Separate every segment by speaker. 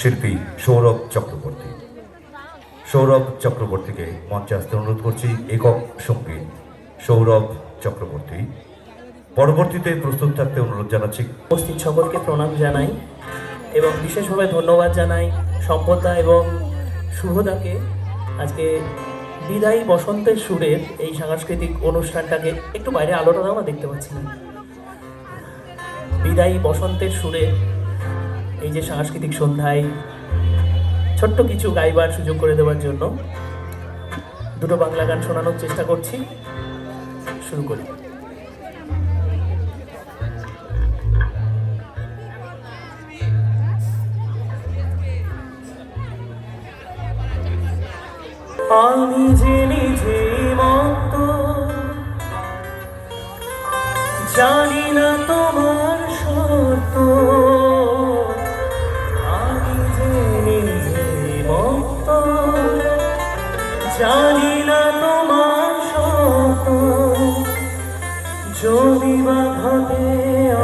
Speaker 1: শিল্পী সৌরভ চক্রবর্তী। সৌরভ চক্রবর্তীকে মঞ্চে আসতে অনুরোধ করছি, একক সংগীত সৌরভ চক্রবর্তী, পরবর্তীতে প্রস্তুত থাকতে অনুরোধ জানাচ্ছি।
Speaker 2: উপস্থিত সকলকে প্রণাম জানাই এবং বিশেষভাবে ধন্যবাদ জানাই সম্পদা এবং শুভদাকে আজকে বিদায়ী বসন্তের সুরের এই সাংস্কৃতিক অনুষ্ঠানটাকে একটু বাইরে আলোটা না দেখতে পাচ্ছি না। বিদায়ী বসন্তের সুরে এই যে সাংস্কৃতিক সন্ধ্যায় ছোট্ট কিছু গাইবার সুযোগ করে দেওয়ার জন্য দুটো বাংলা গান শোনানোর চেষ্টা করছি। শুরু করি। আমি যে নিজে মত জানি না তোমার শর্ত জানি না তোমার সত যদি বা ঘটে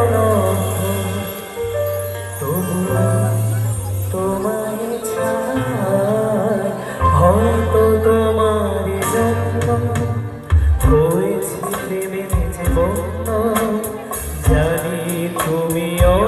Speaker 2: অনর্থ তবু তোমায় তোমার যত্ন। হয়েছে প্রেমে জানি তুমিও